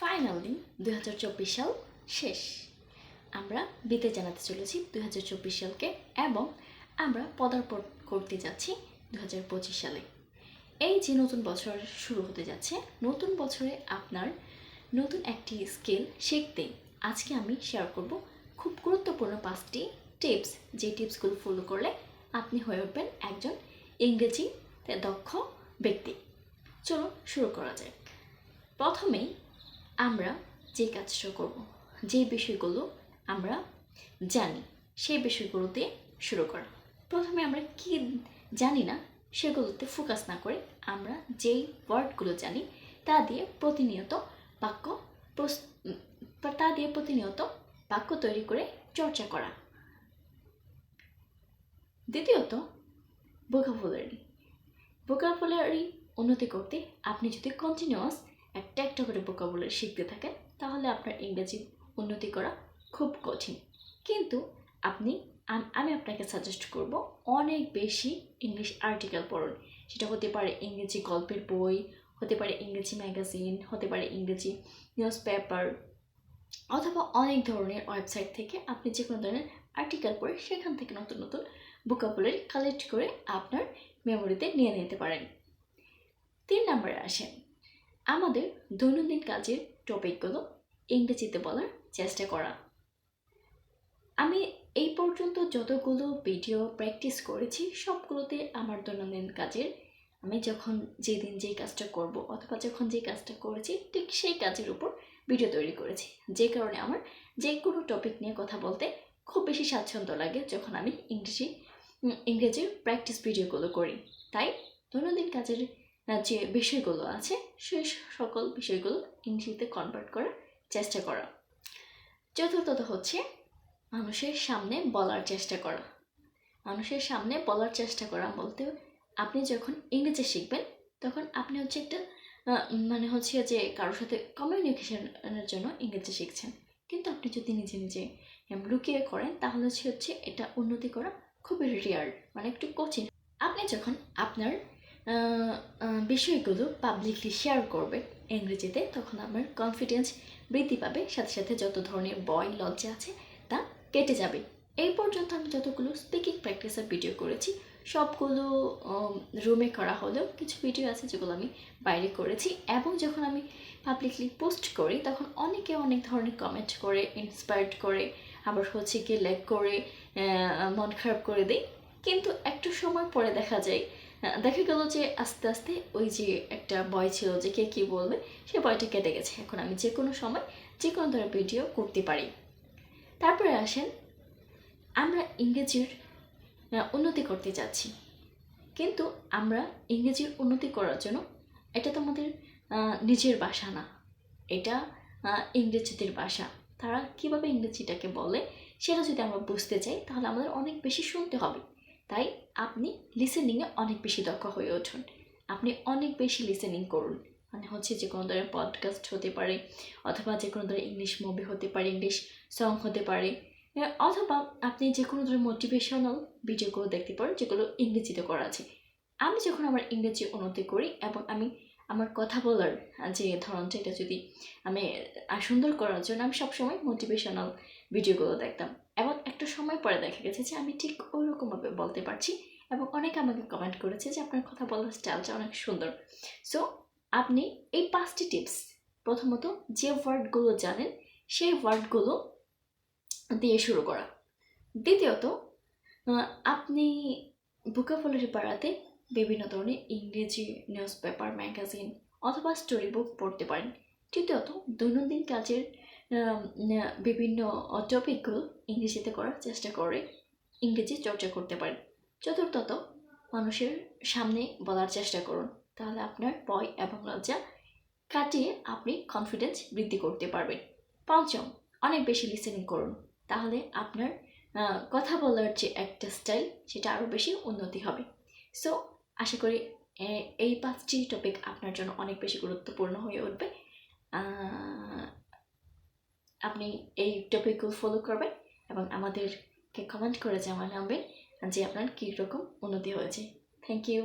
Finally দুই হাজার চব্বিশ সাল শেষ। আমরা বিতে জানাতে চলেছি দুই হাজার চব্বিশ সালকে এবং আমরা পদার্পণ করতে যাচ্ছি দু হাজার পঁচিশ সালে। এই যে নতুন বছর শুরু হতে যাচ্ছে, নতুন বছরে আপনার নতুন একটি স্কিল শিখতে আজকে আমি শেয়ার করব খুব গুরুত্বপূর্ণ পাঁচটি টিপস। যে টিপসগুলো ফলো করলে আপনি হয়ে উঠবেন একজন ইংরেজিতে দক্ষ ব্যক্তি। চলো শুরু করা যাক। প্রথমেই আমরা যে কাজটা করব, যে বিষয়গুলো আমরা জানি, সেই বিষয়গুলোতে শুরু করা। প্রথমে আমরা কি জানি না, সেগুলোতে ফোকাস না করে আমরা যেই ওয়ার্ডগুলো জানি, তা দিয়ে প্রতিনিয়ত বাক্য তা দিয়ে প্রতিনিয়ত বাক্য তৈরি করে চর্চা করা। দ্বিতীয়ত ভোকাবুলারি ভোকাবুলারি উন্নতি করতে আপনি যদি কন্টিনিউয়াস একটা একটা করে ভোকাবুলারি শিখতে থাকেন, তাহলে আপনার ইংরেজি উন্নতি করা খুব কঠিন। কিন্তু আপনি, আমি আপনাকে সাজেস্ট করব, অনেক বেশি ইংলিশ আর্টিকেল পড়ুন। সেটা হতে পারে ইংরেজি গল্পের বই, হতে পারে ইংরেজি ম্যাগাজিন হতে পারে ইংরেজি নিউজ পেপার অথবা অনেক ধরনের ওয়েবসাইট থেকে আপনি যে কোনো ধরনের আর্টিকেল পড়ে সেখান থেকে নতুন নতুন ভোকাবুলারি কালেক্ট করে আপনার মেমোরিতে নিয়ে নিতে পারেন। তিন নম্বরে আসেন। আমাদের দৈনন্দিন কাজের টপিকগুলো ইংরেজিতে বলার চেষ্টা করা। আমি এই পর্যন্ত যতগুলো ভিডিও প্র্যাকটিস করেছি, সবগুলোতে আমার দৈনন্দিন কাজের, আমি যখন যেদিন যেই কাজটা করব অথবা যখন যে কাজটা করেছি, ঠিক সেই কাজের উপর ভিডিও তৈরি করেছি। যে কারণে আমার যে কোনো টপিক নিয়ে কথা বলতে খুব বেশি স্বাচ্ছন্দ্য লাগে যখন আমি ইংরেজি, ইংরেজির প্র্যাকটিস ভিডিওগুলো করি। তাই দৈনন্দিন কাজের যে বিষয়গুলো আছে সেই সকল বিষয়গুলো ইংরেজিতে কনভার্ট করার চেষ্টা করা। চতুর্থত হচ্ছে, মানুষের সামনে বলার চেষ্টা করা। মানুষের সামনে বলার চেষ্টা করা বলতে আপনি যখন ইংরেজি শিখবেন, তখন আপনি হচ্ছে একটা মানে হচ্ছে যে কারোর সাথে কমিউনিকেশনের জন্য ইংরেজি শিখছেন। কিন্তু আপনি যদি নিজে নিজে লুকিয়ে করেন, তাহলে হচ্ছে এটা উন্নতি করা খুবই রেয়ার মানে একটু কঠিন। আপনি যখন আপনার বিষয়গুলো পাবলিকলি শেয়ার করবে ইংরেজিতে, তখন আমার কনফিডেন্স বৃদ্ধি পাবে। সাথে সাথে যত ধরনের বয় লজ্জা আছে, তা কেটে যাবে। এই পর্যন্ত আমি যতগুলো স্পিকিং প্র্যাকটিসের ভিডিও করেছি, সবগুলো রুমে করা হলেও কিছু ভিডিও আছে যেগুলো আমি বাইরে করেছি। এবং যখন আমি পাবলিকলি পোস্ট করি, তখন অনেকে অনেক ধরনের কমেন্ট করে ইন্সপায়ার্ড করে, আবার হচ্ছে কি লেক করে মন খারাপ করে দেয়। কিন্তু একটু সময় পরে দেখা যায় দেখা গেল যে আস্তে আস্তে ওই যে একটা বয় ছিল যে কে কী বলবে, সে বয়টা কেটে গেছে। এখন আমি যে কোনো সময় যে কোনো ধরনের ভিডিও করতে পারি। তারপরে আসেন, আমরা ইংরেজির উন্নতি করতে যাচ্ছি। কিন্তু আমরা ইংরেজির উন্নতি করার জন্য এটা তো আমাদের নিজের ভাষা না। এটা ইংরেজিদের ভাষা তারা কীভাবে ইংরেজিটাকে বলে, সেটা যদি আমরা বুঝতে চাই, তাহলে আমাদের অনেক বেশি শুনতে হবে। তাই আপনি লিসেনিংয়ে অনেক বেশি দক্ষ হয়ে উঠুন আপনি অনেক বেশি লিসেনিং করুন। মানে হচ্ছে যে কোনো ধরনের পডকাস্ট হতে পারে, অথবা যে কোনো ধরনের ইংলিশ মুভি হতে পারে ইংলিশ সং হতে পারে অথবা আপনি যে কোনো ধরনের মোটিভেশনাল ভিডিওগুলো দেখতে পারেন, যেগুলো ইংরেজিতে করা আছে। আমি যখন আমার ইংরেজি উন্নতি করি এবং আমি আমার কথা বলার যে ধরনটা, এটা যদি আমি সুন্দর করার জন্য আমি সবসময় মোটিভেশনাল ভিডিওগুলো দেখতাম। সময় পরে দেখা গেছে যে আমি ঠিক ওইরকমভাবে বলতে পারছি এবং অনেকে আমাকে কমেন্ট করেছে যে আপনার কথা বলার স্টাইলটা অনেক সুন্দর। সো আপনি এই পাঁচটি টিপস প্রথমত যে ওয়ার্ডগুলো জানেন, সেই ওয়ার্ডগুলো দিয়ে শুরু করা। দ্বিতীয়ত আপনি ভোকাবুলারি বাড়াতে বিভিন্ন ধরনের ইংরেজি নিউজ পেপার ম্যাগাজিন অথবা স্টোরি বুক পড়তে পারেন। তৃতীয়ত, দৈনন্দিন কাজের বিভিন্ন টপিকগুলো ইংরেজিতে করার চেষ্টা করে ইংরেজি চর্চা করতে পারেন। চতুর্থত, মানুষের সামনে বলার চেষ্টা করুন। তাহলে আপনার ভয় এবং লজ্জা কাটিয়ে আপনি কনফিডেন্স বৃদ্ধি করতে পারবেন। পঞ্চম, অনেক বেশি লিসেনিং করুন। তাহলে আপনার কথা বলার যে একটা স্টাইল সেটা আরও বেশি উন্নতি হবে। সো আশা করি এই পাঁচটি টপিক আপনার জন্য অনেক বেশি গুরুত্বপূর্ণ হয়ে উঠবে। আপনি এই টপিকগুলো ফলো করবেন এবং আমাদেরকে কমেন্ট করে জানাবেন যে আপনার কী রকম উন্নতি হয়েছে। Thank you